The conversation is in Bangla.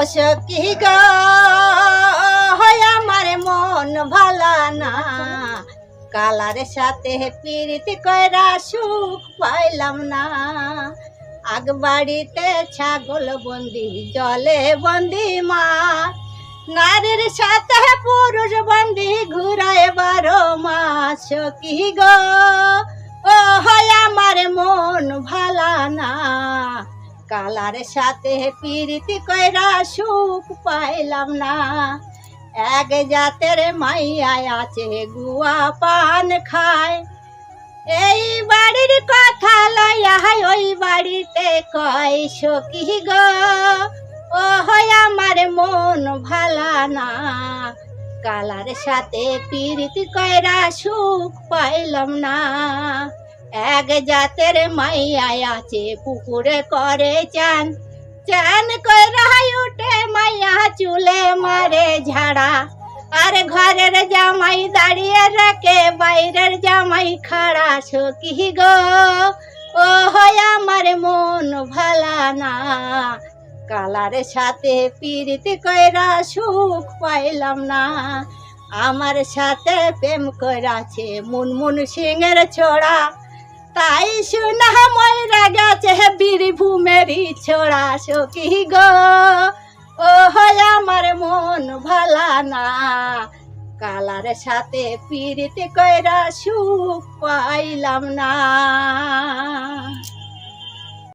গো হয় আমার মন ভালা না। কালারের সাথে প্রীতি কইরা সুখ পাইলাম না। আগ বাড়িতে ছাগল বন্দি, জলে বন্দি মা। নারীর সাথে পুরুষ বন্দি, ঘুরায় বারো মাস কি গো? ও হয় আমার মন কালার সাথে প্রীতি কইরা সুখ পাইলাম না। এক জাতের মাইয়া আছে, গুয়া পান খায়। এই বাড়ির কথা লইয়া ওই বাড়িতে কয় সখী গো। ও হয় আমার মন ভালা না। কালার সাথে প্রীতি কইরা সুখ পাইলাম না। এক জাতের মাইয়া আছে, পুকুরে করে চান। চান কইরা উঠে মাইয়া চুলে মারে ঝাড়া। আর ঘরের জামাই দাঁড়িয়ে রাখে, বাইরের জামাই খাড়া সখী গো। ও হয় আমার মন ভালা না। কালার সাথে প্রীতি কইরা সুখ পাইলাম না। আমার সাথে প্রেম কইরাছে মুনমুন সিংয়ের ছোড়া। তাই শুনা ময়রা গেছে বীরভূমেরই ছোড়া সখী গো। ও হয় আমার মন ভালা না, কালার সাথে পিড়িতে কয়রা সুখ পাইলাম না।